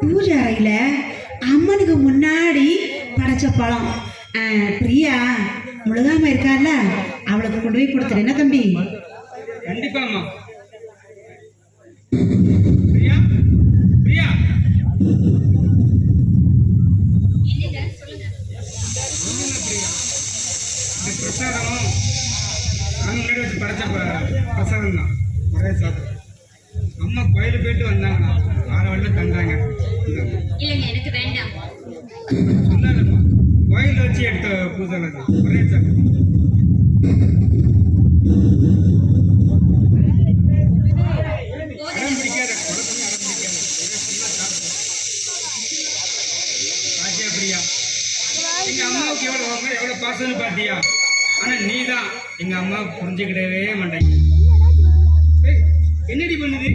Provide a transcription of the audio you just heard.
பூஜை அறையில அம்மனுக்கு முன்னாடி படைச்ச பழம். பிரியா முழுகாம இருக்கால அவளுக்கு கொண்டு போய் கொடுத்துரு என்ன தம்பி? கண்டிப்பாம்மா பிரியா பிரியா ஒண்ணுமில்ல பிரியா. இந்த பிரசாதம் நான் முன்னாடி வச்சு படைச்ச பிரசாதம் தான் சாப்பிடும் அம்மா கோயிலுக்கு போயிட்டு வந்தாங்கண்ணா. ஆறு வழியில் தந்தாங்க. இல்லைங்க எனக்கு வேண்டாம். கோயில் கோயிலில் வச்சு எடுத்த பூஜை அது. ஒரே பிரியா? எங்க அம்மாவுக்கு பாசம்னு பார்த்தியா ஆனா நீ தான் எங்க அம்மா புரிஞ்சுக்கிடவே மாட்டேங்க என்னடி பண்ணுது?